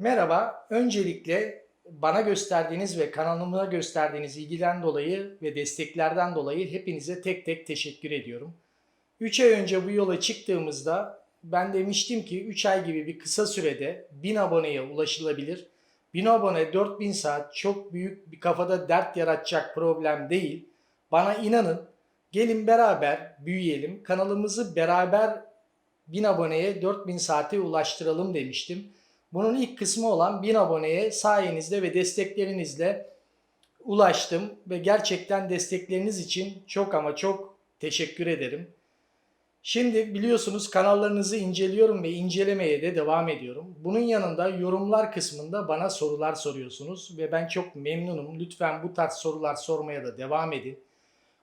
Merhaba. Öncelikle bana gösterdiğiniz ve kanalıma gösterdiğiniz ilgiden dolayı ve desteklerden dolayı hepinize tek tek teşekkür ediyorum. 3 ay önce bu yola çıktığımızda ben demiştim ki 3 ay gibi bir kısa sürede 1000 aboneye ulaşılabilir. 1000 abone 4000 saat çok büyük bir kafada dert yaratacak problem değil. Bana inanın gelin beraber büyüyelim. Kanalımızı beraber 1000 aboneye 4000 saate ulaştıralım demiştim. Bunun ilk kısmı olan 1000 aboneye sayenizde ve desteklerinizle ulaştım ve gerçekten destekleriniz için çok ama çok teşekkür ederim. Şimdi biliyorsunuz kanallarınızı inceliyorum ve incelemeye de devam ediyorum. Bunun yanında yorumlar kısmında bana sorular soruyorsunuz ve ben çok memnunum. Lütfen bu tarz sorular sormaya da devam edin.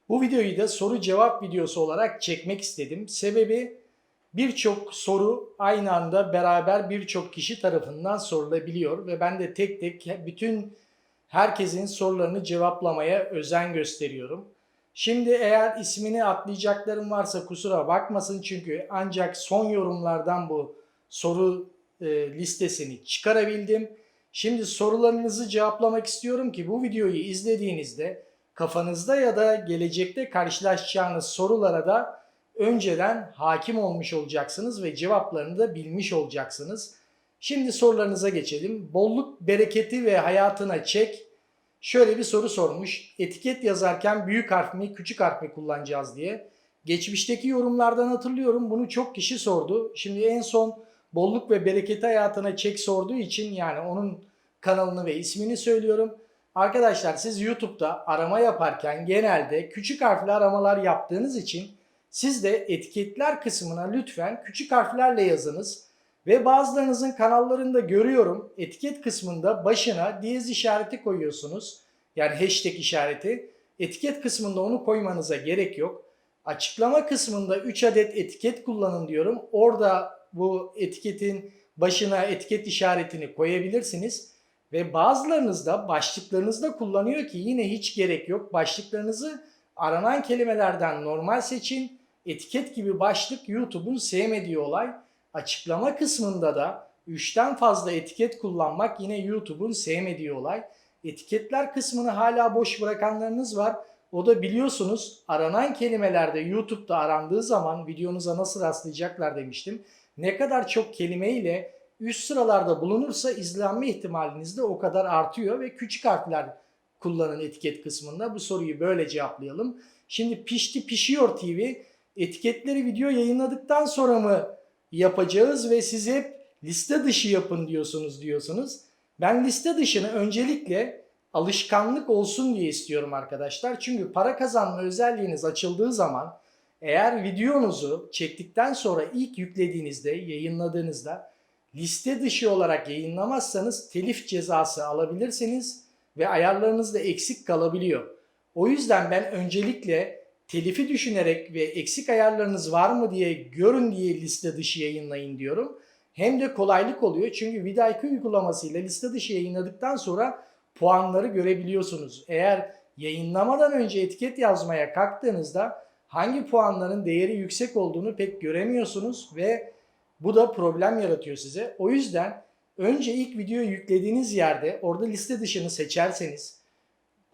Bu videoyu da soru cevap videosu olarak çekmek istedim. Sebebi birçok soru aynı anda beraber birçok kişi tarafından sorulabiliyor ve ben de tek tek bütün herkesin sorularını cevaplamaya özen gösteriyorum. Şimdi eğer ismini atlayacaklarım varsa kusura bakmasın çünkü ancak son yorumlardan bu soru e, listesini çıkarabildim. Şimdi sorularınızı cevaplamak istiyorum ki bu videoyu izlediğinizde kafanızda ya da gelecekte karşılaşacağınız sorulara da önceden hakim olmuş olacaksınız ve cevaplarını da bilmiş olacaksınız. Şimdi sorularınıza geçelim. Bolluk, bereketi ve hayatına çek. Şöyle bir soru sormuş. Etiket yazarken büyük harf mi, küçük harf mi kullanacağız diye. Geçmişteki yorumlardan hatırlıyorum. Bunu çok kişi sordu. Şimdi en son bolluk ve bereketi hayatına çek sorduğu için yani onun kanalını ve ismini söylüyorum. Arkadaşlar siz YouTube'da arama yaparken genelde küçük harfli aramalar yaptığınız için siz de etiketler kısmına lütfen küçük harflerle yazınız. Ve bazılarınızın kanallarında görüyorum etiket kısmında başına diyez işareti koyuyorsunuz. Yani hashtag işareti. Etiket kısmında onu koymanıza gerek yok. Açıklama kısmında 3 adet etiket kullanın diyorum. Orada bu etiketin başına etiket işaretini koyabilirsiniz. Ve bazılarınız da başlıklarınızda kullanıyor ki yine hiç gerek yok. Başlıklarınızı aranan kelimelerden normal seçin. Etiket gibi başlık YouTube'un sevmediği olay. Açıklama kısmında da 3'ten fazla etiket kullanmak yine YouTube'un sevmediği olay. Etiketler kısmını hala boş bırakanlarınız var. O da biliyorsunuz aranan kelimelerde YouTube'da arandığı zaman videonuza nasıl rastlayacaklar demiştim. Ne kadar çok kelime ile üst sıralarda bulunursa izlenme ihtimaliniz de o kadar artıyor ve küçük harfler kullanın etiket kısmında. Bu soruyu böyle cevaplayalım. Şimdi Pişti Pişiyor TV etiketleri video yayınladıktan sonra mı yapacağız ve siz hep liste dışı yapın diyorsunuz diyorsunuz. Ben liste dışını öncelikle alışkanlık olsun diye istiyorum arkadaşlar. Çünkü para kazanma özelliğiniz açıldığı zaman eğer videonuzu çektikten sonra ilk yüklediğinizde, yayınladığınızda liste dışı olarak yayınlamazsanız telif cezası alabilirsiniz ve ayarlarınız da eksik kalabiliyor. O yüzden ben öncelikle telifi düşünerek ve eksik ayarlarınız var mı diye görün diye liste dışı yayınlayın diyorum. Hem de kolaylık oluyor çünkü Vidike uygulamasıyla liste dışı yayınladıktan sonra puanları görebiliyorsunuz. Eğer yayınlamadan önce etiket yazmaya kalktığınızda hangi puanların değeri yüksek olduğunu pek göremiyorsunuz ve bu da problem yaratıyor size. O yüzden önce ilk videoyu yüklediğiniz yerde orada liste dışını seçerseniz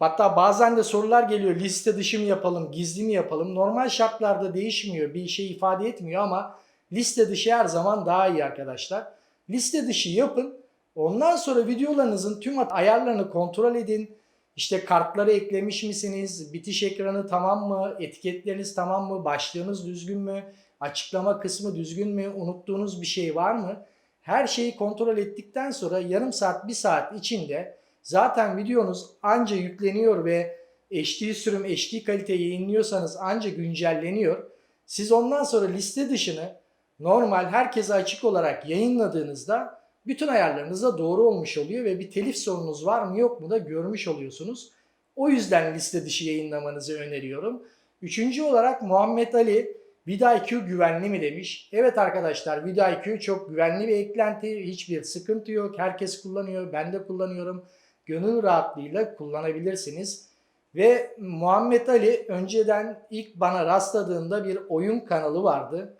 Hatta bazen de sorular geliyor liste dışı mı yapalım, gizli mi yapalım? Normal şartlarda değişmiyor, bir şey ifade etmiyor ama liste dışı her zaman daha iyi arkadaşlar. Liste dışı yapın. Ondan sonra videolarınızın tüm ayarlarını kontrol edin. İşte kartları eklemiş misiniz? Bitiş ekranı tamam mı? Etiketleriniz tamam mı? Başlığınız düzgün mü? Açıklama kısmı düzgün mü? Unuttuğunuz bir şey var mı? Her şeyi kontrol ettikten sonra yarım saat, bir saat içinde Zaten videonuz anca yükleniyor ve HD sürüm, HD kalite yayınlıyorsanız anca güncelleniyor. Siz ondan sonra liste dışını normal herkese açık olarak yayınladığınızda bütün ayarlarınız da doğru olmuş oluyor ve bir telif sorunuz var mı yok mu da görmüş oluyorsunuz. O yüzden liste dışı yayınlamanızı öneriyorum. Üçüncü olarak Muhammed Ali VidIQ güvenli mi demiş. Evet arkadaşlar VidIQ çok güvenli bir eklenti. Hiçbir sıkıntı yok. Herkes kullanıyor. Ben de kullanıyorum gönül rahatlığıyla kullanabilirsiniz. Ve Muhammed Ali önceden ilk bana rastladığında bir oyun kanalı vardı.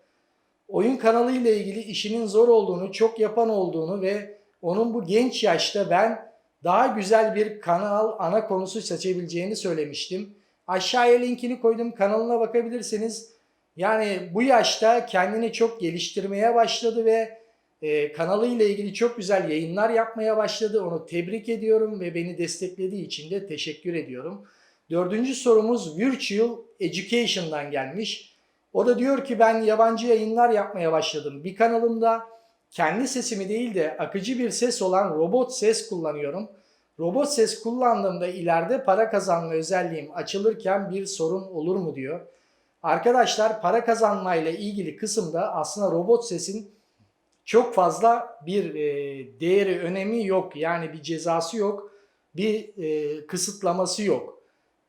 Oyun kanalı ile ilgili işinin zor olduğunu, çok yapan olduğunu ve onun bu genç yaşta ben daha güzel bir kanal ana konusu seçebileceğini söylemiştim. Aşağıya linkini koydum. Kanalına bakabilirsiniz. Yani bu yaşta kendini çok geliştirmeye başladı ve e, kanalıyla ilgili çok güzel yayınlar yapmaya başladı. Onu tebrik ediyorum ve beni desteklediği için de teşekkür ediyorum. Dördüncü sorumuz Virtual Education'dan gelmiş. O da diyor ki ben yabancı yayınlar yapmaya başladım. Bir kanalımda kendi sesimi değil de akıcı bir ses olan robot ses kullanıyorum. Robot ses kullandığımda ileride para kazanma özelliğim açılırken bir sorun olur mu diyor. Arkadaşlar para kazanmayla ilgili kısımda aslında robot sesin çok fazla bir e, değeri, önemi yok. Yani bir cezası yok, bir e, kısıtlaması yok.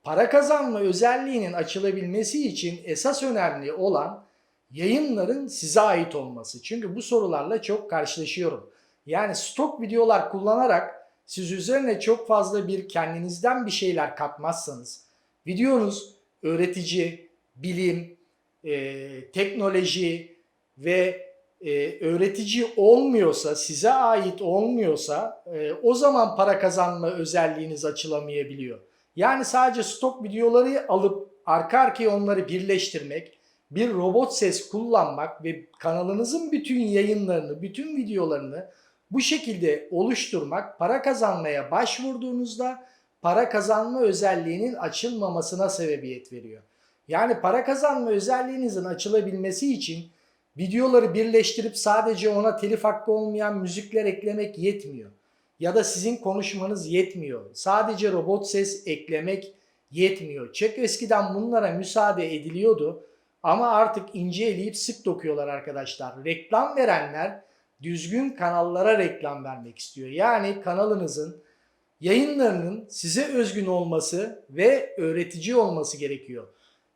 Para kazanma özelliğinin açılabilmesi için esas önemli olan yayınların size ait olması. Çünkü bu sorularla çok karşılaşıyorum. Yani stok videolar kullanarak siz üzerine çok fazla bir kendinizden bir şeyler katmazsanız videonuz öğretici, bilim, e, teknoloji ve e, öğretici olmuyorsa, size ait olmuyorsa e, o zaman para kazanma özelliğiniz açılamayabiliyor. Yani sadece stok videoları alıp arka arkaya onları birleştirmek, bir robot ses kullanmak ve kanalınızın bütün yayınlarını, bütün videolarını bu şekilde oluşturmak para kazanmaya başvurduğunuzda para kazanma özelliğinin açılmamasına sebebiyet veriyor. Yani para kazanma özelliğinizin açılabilmesi için videoları birleştirip sadece ona telif hakkı olmayan müzikler eklemek yetmiyor. Ya da sizin konuşmanız yetmiyor. Sadece robot ses eklemek yetmiyor. Çok eskiden bunlara müsaade ediliyordu ama artık ince eleyip sık dokuyorlar arkadaşlar. Reklam verenler düzgün kanallara reklam vermek istiyor. Yani kanalınızın yayınlarının size özgün olması ve öğretici olması gerekiyor.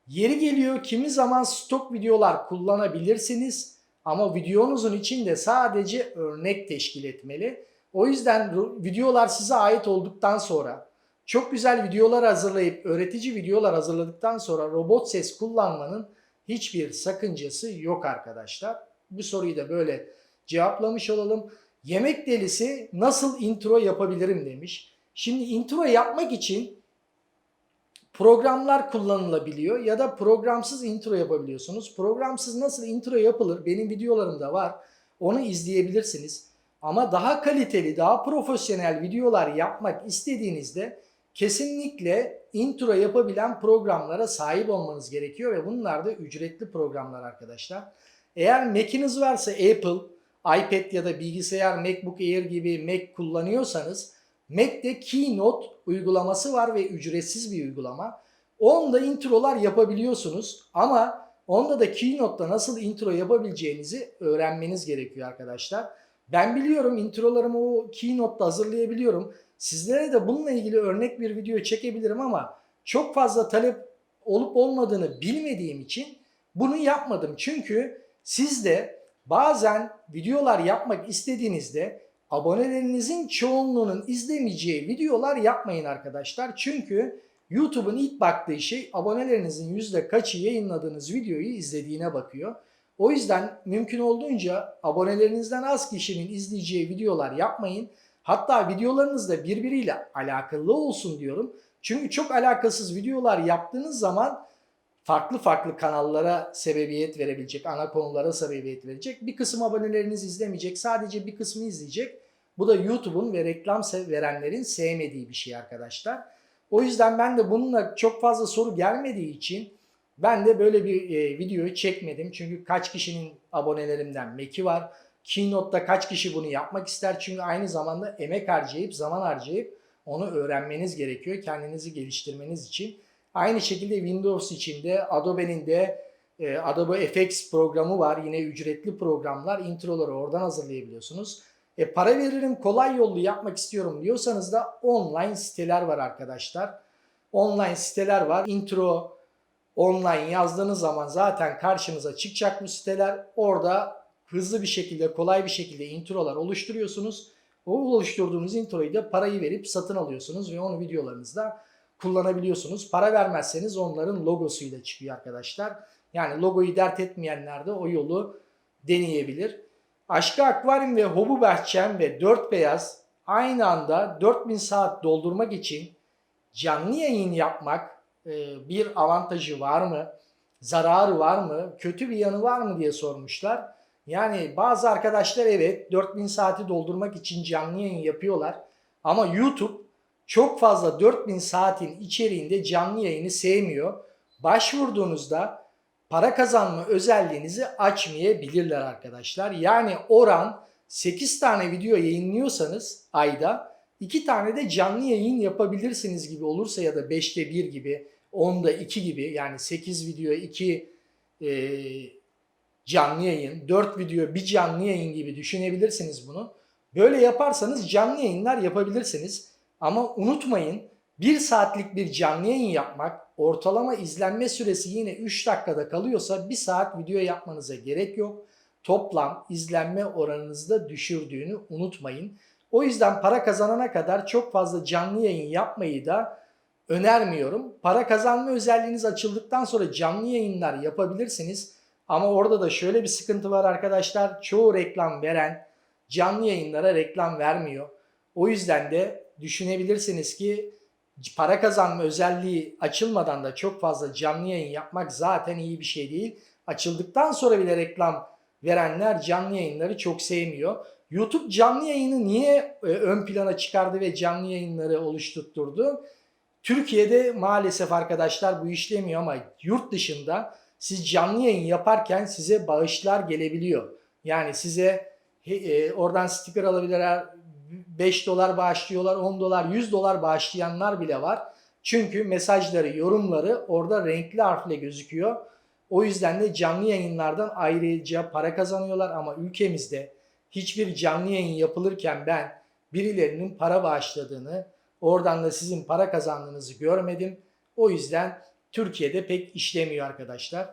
Yeri geliyor kimi zaman stok videolar kullanabilirsiniz ama videonuzun içinde sadece örnek teşkil etmeli. O yüzden videolar size ait olduktan sonra çok güzel videolar hazırlayıp öğretici videolar hazırladıktan sonra robot ses kullanmanın hiçbir sakıncası yok arkadaşlar. Bu soruyu da böyle cevaplamış olalım. Yemek delisi nasıl intro yapabilirim demiş. Şimdi intro yapmak için programlar kullanılabiliyor ya da programsız intro yapabiliyorsunuz. Programsız nasıl intro yapılır benim videolarımda var. Onu izleyebilirsiniz. Ama daha kaliteli, daha profesyonel videolar yapmak istediğinizde kesinlikle intro yapabilen programlara sahip olmanız gerekiyor ve bunlar da ücretli programlar arkadaşlar. Eğer Mac'iniz varsa Apple, iPad ya da bilgisayar MacBook Air gibi Mac kullanıyorsanız Mac'te Keynote uygulaması var ve ücretsiz bir uygulama. Onda introlar yapabiliyorsunuz ama onda da Keynote'da nasıl intro yapabileceğinizi öğrenmeniz gerekiyor arkadaşlar. Ben biliyorum introlarımı o Keynote'da hazırlayabiliyorum. Sizlere de bununla ilgili örnek bir video çekebilirim ama çok fazla talep olup olmadığını bilmediğim için bunu yapmadım. Çünkü siz de bazen videolar yapmak istediğinizde abonelerinizin çoğunluğunun izlemeyeceği videolar yapmayın arkadaşlar. Çünkü YouTube'un ilk baktığı şey abonelerinizin yüzde kaçı yayınladığınız videoyu izlediğine bakıyor. O yüzden mümkün olduğunca abonelerinizden az kişinin izleyeceği videolar yapmayın. Hatta videolarınız da birbiriyle alakalı olsun diyorum. Çünkü çok alakasız videolar yaptığınız zaman farklı farklı kanallara sebebiyet verebilecek, ana konulara sebebiyet verecek. Bir kısım aboneleriniz izlemeyecek, sadece bir kısmı izleyecek. Bu da YouTube'un ve reklam verenlerin sevmediği bir şey arkadaşlar. O yüzden ben de bununla çok fazla soru gelmediği için ben de böyle bir e, videoyu çekmedim. Çünkü kaç kişinin abonelerimden Mac'i var. Keynote'da kaç kişi bunu yapmak ister? Çünkü aynı zamanda emek harcayıp, zaman harcayıp onu öğrenmeniz gerekiyor. Kendinizi geliştirmeniz için. Aynı şekilde Windows içinde Adobe'nin de e, Adobe FX programı var. Yine ücretli programlar. Introları oradan hazırlayabiliyorsunuz. E, para veririm kolay yollu yapmak istiyorum diyorsanız da online siteler var arkadaşlar. Online siteler var. Intro online yazdığınız zaman zaten karşınıza çıkacak bu siteler. Orada hızlı bir şekilde, kolay bir şekilde introlar oluşturuyorsunuz. O oluşturduğunuz introyu da parayı verip satın alıyorsunuz ve onu videolarınızda kullanabiliyorsunuz. Para vermezseniz onların logosuyla çıkıyor arkadaşlar. Yani logoyu dert etmeyenler de o yolu deneyebilir. Aşkı Akvaryum ve Hobu Bahçem ve Dört Beyaz aynı anda 4000 saat doldurmak için canlı yayın yapmak e, bir avantajı var mı? Zararı var mı? Kötü bir yanı var mı diye sormuşlar. Yani bazı arkadaşlar evet 4000 saati doldurmak için canlı yayın yapıyorlar. Ama YouTube çok fazla 4000 saatin içeriğinde canlı yayını sevmiyor. Başvurduğunuzda para kazanma özelliğinizi açmayabilirler arkadaşlar. Yani oran 8 tane video yayınlıyorsanız ayda 2 tane de canlı yayın yapabilirsiniz gibi olursa ya da 5'te 1 gibi 10'da 2 gibi yani 8 video 2 e, canlı yayın 4 video bir canlı yayın gibi düşünebilirsiniz bunu. Böyle yaparsanız canlı yayınlar yapabilirsiniz. Ama unutmayın 1 saatlik bir canlı yayın yapmak ortalama izlenme süresi yine 3 dakikada kalıyorsa 1 saat video yapmanıza gerek yok. Toplam izlenme oranınızı da düşürdüğünü unutmayın. O yüzden para kazanana kadar çok fazla canlı yayın yapmayı da önermiyorum. Para kazanma özelliğiniz açıldıktan sonra canlı yayınlar yapabilirsiniz. Ama orada da şöyle bir sıkıntı var arkadaşlar. Çoğu reklam veren canlı yayınlara reklam vermiyor. O yüzden de düşünebilirsiniz ki para kazanma özelliği açılmadan da çok fazla canlı yayın yapmak zaten iyi bir şey değil. Açıldıktan sonra bile reklam verenler canlı yayınları çok sevmiyor. YouTube canlı yayını niye e, ön plana çıkardı ve canlı yayınları oluşturtturdu? Türkiye'de maalesef arkadaşlar bu işlemiyor ama yurt dışında siz canlı yayın yaparken size bağışlar gelebiliyor. Yani size e, oradan sticker alabilirler, 5 dolar bağışlıyorlar, 10 dolar, 100 dolar bağışlayanlar bile var. Çünkü mesajları, yorumları orada renkli harfle gözüküyor. O yüzden de canlı yayınlardan ayrıca para kazanıyorlar ama ülkemizde hiçbir canlı yayın yapılırken ben birilerinin para bağışladığını, oradan da sizin para kazandığınızı görmedim. O yüzden Türkiye'de pek işlemiyor arkadaşlar.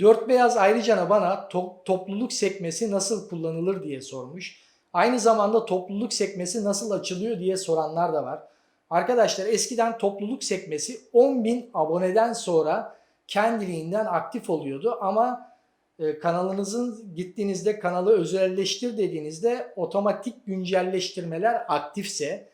Dört Beyaz ayrıca bana to- topluluk sekmesi nasıl kullanılır diye sormuş. Aynı zamanda topluluk sekmesi nasıl açılıyor diye soranlar da var. Arkadaşlar eskiden topluluk sekmesi 10.000 aboneden sonra kendiliğinden aktif oluyordu ama e, kanalınızın gittiğinizde kanalı özelleştir dediğinizde otomatik güncelleştirmeler aktifse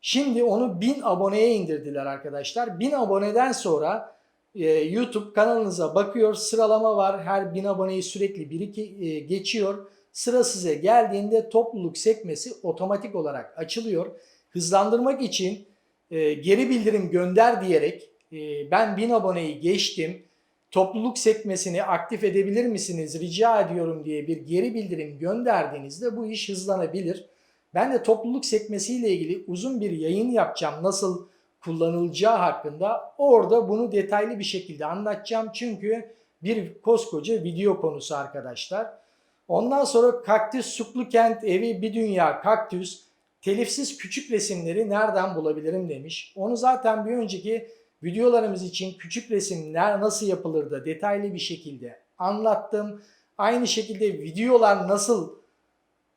şimdi onu 1000 aboneye indirdiler arkadaşlar. 1000 aboneden sonra e, YouTube kanalınıza bakıyor sıralama var her 1000 aboneyi sürekli biri e, geçiyor Sıra size geldiğinde topluluk sekmesi otomatik olarak açılıyor. Hızlandırmak için e, geri bildirim gönder diyerek e, ben 1000 aboneyi geçtim. Topluluk sekmesini aktif edebilir misiniz rica ediyorum diye bir geri bildirim gönderdiğinizde bu iş hızlanabilir. Ben de topluluk sekmesiyle ilgili uzun bir yayın yapacağım nasıl kullanılacağı hakkında. Orada bunu detaylı bir şekilde anlatacağım çünkü bir koskoca video konusu arkadaşlar. Ondan sonra Kaktüs Suklu Kent Evi Bir Dünya Kaktüs telifsiz küçük resimleri nereden bulabilirim demiş. Onu zaten bir önceki videolarımız için küçük resimler nasıl yapılır da detaylı bir şekilde anlattım. Aynı şekilde videolar nasıl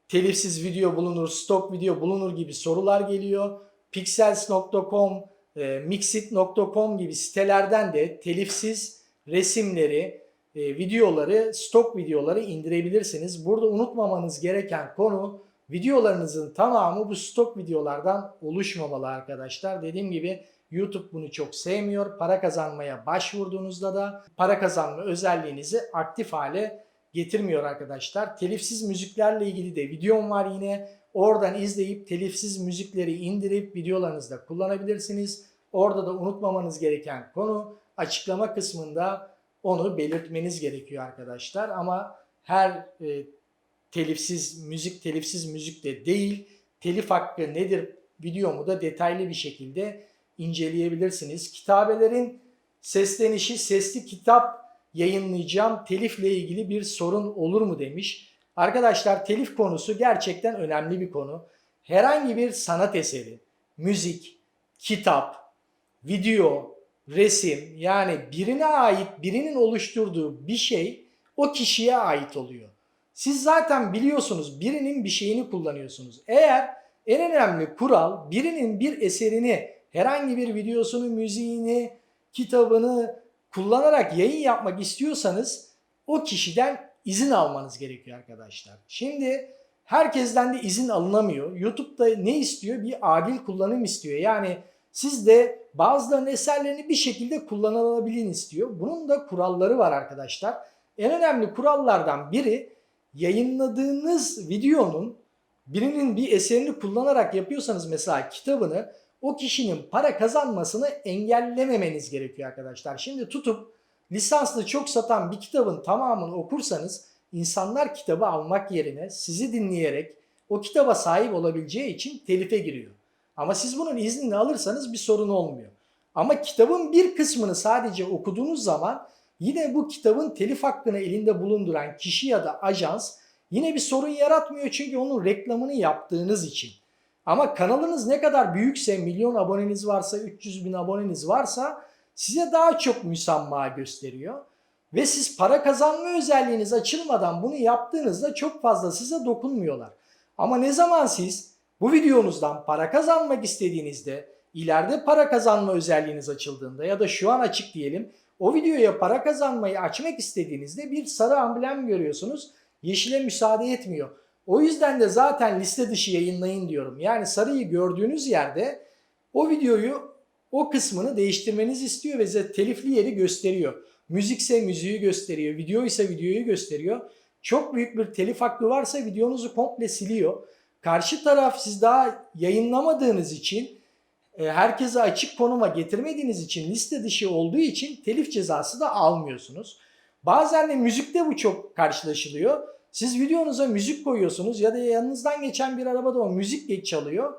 telifsiz video bulunur, stok video bulunur gibi sorular geliyor. Pixels.com, e, Mixit.com gibi sitelerden de telifsiz resimleri, e, videoları, stok videoları indirebilirsiniz. Burada unutmamanız gereken konu videolarınızın tamamı bu stok videolardan oluşmamalı arkadaşlar. Dediğim gibi YouTube bunu çok sevmiyor. Para kazanmaya başvurduğunuzda da para kazanma özelliğinizi aktif hale getirmiyor arkadaşlar. Telifsiz müziklerle ilgili de videom var yine. Oradan izleyip telifsiz müzikleri indirip videolarınızda kullanabilirsiniz. Orada da unutmamanız gereken konu açıklama kısmında onu belirtmeniz gerekiyor arkadaşlar. Ama her e, telifsiz müzik telifsiz müzik de değil. Telif hakkı nedir videomu da detaylı bir şekilde inceleyebilirsiniz. Kitabelerin seslenişi sesli kitap yayınlayacağım. Telifle ilgili bir sorun olur mu demiş. Arkadaşlar telif konusu gerçekten önemli bir konu. Herhangi bir sanat eseri, müzik, kitap, video, resim yani birine ait, birinin oluşturduğu bir şey o kişiye ait oluyor. Siz zaten biliyorsunuz birinin bir şeyini kullanıyorsunuz. Eğer en önemli kural birinin bir eserini, herhangi bir videosunu, müziğini, kitabını kullanarak yayın yapmak istiyorsanız o kişiden izin almanız gerekiyor arkadaşlar. Şimdi herkesten de izin alınamıyor. YouTube'da ne istiyor? Bir adil kullanım istiyor. Yani siz de bazılarının eserlerini bir şekilde kullanılabilin istiyor. Bunun da kuralları var arkadaşlar. En önemli kurallardan biri yayınladığınız videonun birinin bir eserini kullanarak yapıyorsanız mesela kitabını o kişinin para kazanmasını engellememeniz gerekiyor arkadaşlar. Şimdi tutup lisanslı çok satan bir kitabın tamamını okursanız insanlar kitabı almak yerine sizi dinleyerek o kitaba sahip olabileceği için telife giriyor. Ama siz bunun iznini alırsanız bir sorun olmuyor. Ama kitabın bir kısmını sadece okuduğunuz zaman yine bu kitabın telif hakkını elinde bulunduran kişi ya da ajans yine bir sorun yaratmıyor çünkü onun reklamını yaptığınız için. Ama kanalınız ne kadar büyükse, milyon aboneniz varsa, 300 bin aboneniz varsa size daha çok müsamma gösteriyor. Ve siz para kazanma özelliğiniz açılmadan bunu yaptığınızda çok fazla size dokunmuyorlar. Ama ne zaman siz bu videonuzdan para kazanmak istediğinizde, ileride para kazanma özelliğiniz açıldığında ya da şu an açık diyelim, o videoya para kazanmayı açmak istediğinizde bir sarı amblem görüyorsunuz. Yeşile müsaade etmiyor. O yüzden de zaten liste dışı yayınlayın diyorum. Yani sarıyı gördüğünüz yerde o videoyu o kısmını değiştirmenizi istiyor ve size telifli yeri gösteriyor. Müzikse müziği gösteriyor, video ise videoyu gösteriyor. Çok büyük bir telif hakkı varsa videonuzu komple siliyor. Karşı taraf siz daha yayınlamadığınız için, e, herkese açık konuma getirmediğiniz için, liste dışı olduğu için telif cezası da almıyorsunuz. Bazen de müzikte bu çok karşılaşılıyor. Siz videonuza müzik koyuyorsunuz ya da yanınızdan geçen bir arabada o müzik geç çalıyor.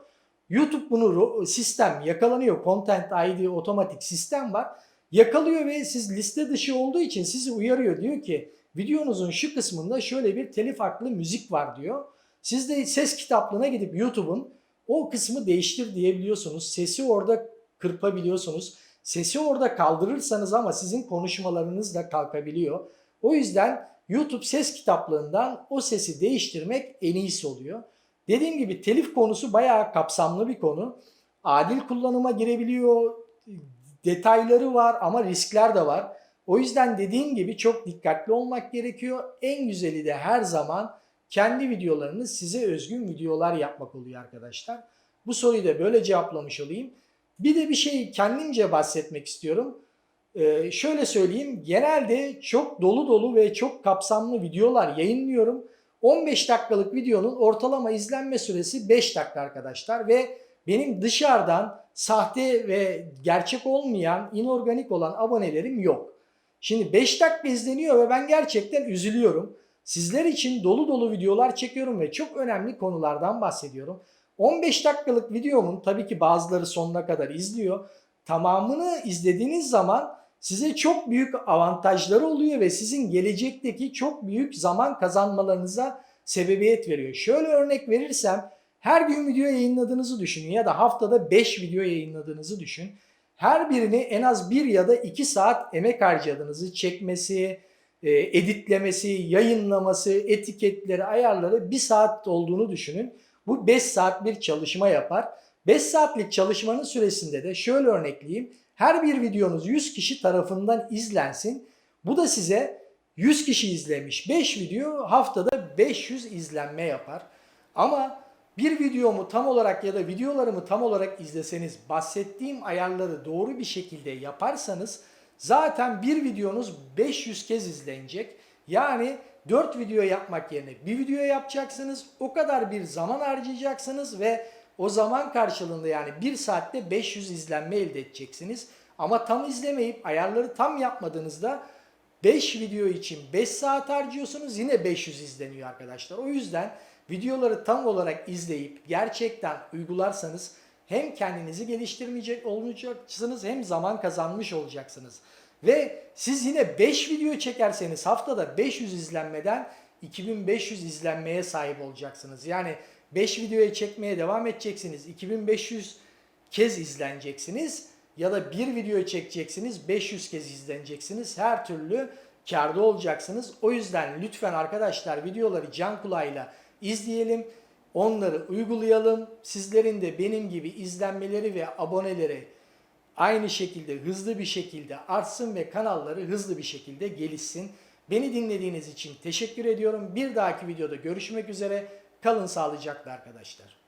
YouTube bunu sistem yakalanıyor. Content ID otomatik sistem var. Yakalıyor ve siz liste dışı olduğu için sizi uyarıyor. Diyor ki videonuzun şu kısmında şöyle bir telif haklı müzik var diyor. Siz de ses kitaplığına gidip YouTube'un o kısmı değiştir diyebiliyorsunuz. Sesi orada kırpabiliyorsunuz. Sesi orada kaldırırsanız ama sizin konuşmalarınız da kalkabiliyor. O yüzden YouTube ses kitaplığından o sesi değiştirmek en iyisi oluyor. Dediğim gibi telif konusu bayağı kapsamlı bir konu. Adil kullanıma girebiliyor, detayları var ama riskler de var. O yüzden dediğim gibi çok dikkatli olmak gerekiyor. En güzeli de her zaman kendi videolarınız size özgün videolar yapmak oluyor arkadaşlar. Bu soruyu da böyle cevaplamış olayım. Bir de bir şey kendimce bahsetmek istiyorum. Ee, şöyle söyleyeyim, genelde çok dolu dolu ve çok kapsamlı videolar yayınlıyorum. 15 dakikalık videonun ortalama izlenme süresi 5 dakika arkadaşlar ve benim dışarıdan sahte ve gerçek olmayan, inorganik olan abonelerim yok. Şimdi 5 dakika izleniyor ve ben gerçekten üzülüyorum. Sizler için dolu dolu videolar çekiyorum ve çok önemli konulardan bahsediyorum. 15 dakikalık videomun tabii ki bazıları sonuna kadar izliyor. Tamamını izlediğiniz zaman size çok büyük avantajları oluyor ve sizin gelecekteki çok büyük zaman kazanmalarınıza sebebiyet veriyor. Şöyle örnek verirsem her gün video yayınladığınızı düşünün ya da haftada 5 video yayınladığınızı düşün. Her birini en az 1 ya da 2 saat emek harcadığınızı çekmesi, editlemesi, yayınlaması, etiketleri, ayarları 1 saat olduğunu düşünün. Bu 5 saat bir çalışma yapar. 5 saatlik çalışmanın süresinde de şöyle örnekleyeyim. Her bir videonuz 100 kişi tarafından izlensin. Bu da size 100 kişi izlemiş 5 video haftada 500 izlenme yapar. Ama bir videomu tam olarak ya da videolarımı tam olarak izleseniz bahsettiğim ayarları doğru bir şekilde yaparsanız zaten bir videonuz 500 kez izlenecek. Yani 4 video yapmak yerine bir video yapacaksınız. O kadar bir zaman harcayacaksınız ve o zaman karşılığında yani 1 saatte 500 izlenme elde edeceksiniz. Ama tam izlemeyip ayarları tam yapmadığınızda 5 video için 5 saat harcıyorsunuz yine 500 izleniyor arkadaşlar. O yüzden videoları tam olarak izleyip gerçekten uygularsanız hem kendinizi geliştirmeyecek olacaksınız hem zaman kazanmış olacaksınız. Ve siz yine 5 video çekerseniz haftada 500 izlenmeden 2500 izlenmeye sahip olacaksınız. Yani 5 videoya çekmeye devam edeceksiniz. 2500 kez izleneceksiniz ya da bir video çekeceksiniz 500 kez izleneceksiniz. Her türlü karda olacaksınız. O yüzden lütfen arkadaşlar videoları can kulağıyla izleyelim. Onları uygulayalım. Sizlerin de benim gibi izlenmeleri ve aboneleri aynı şekilde hızlı bir şekilde artsın ve kanalları hızlı bir şekilde gelişsin. Beni dinlediğiniz için teşekkür ediyorum. Bir dahaki videoda görüşmek üzere. Kalın sağlıcakla arkadaşlar.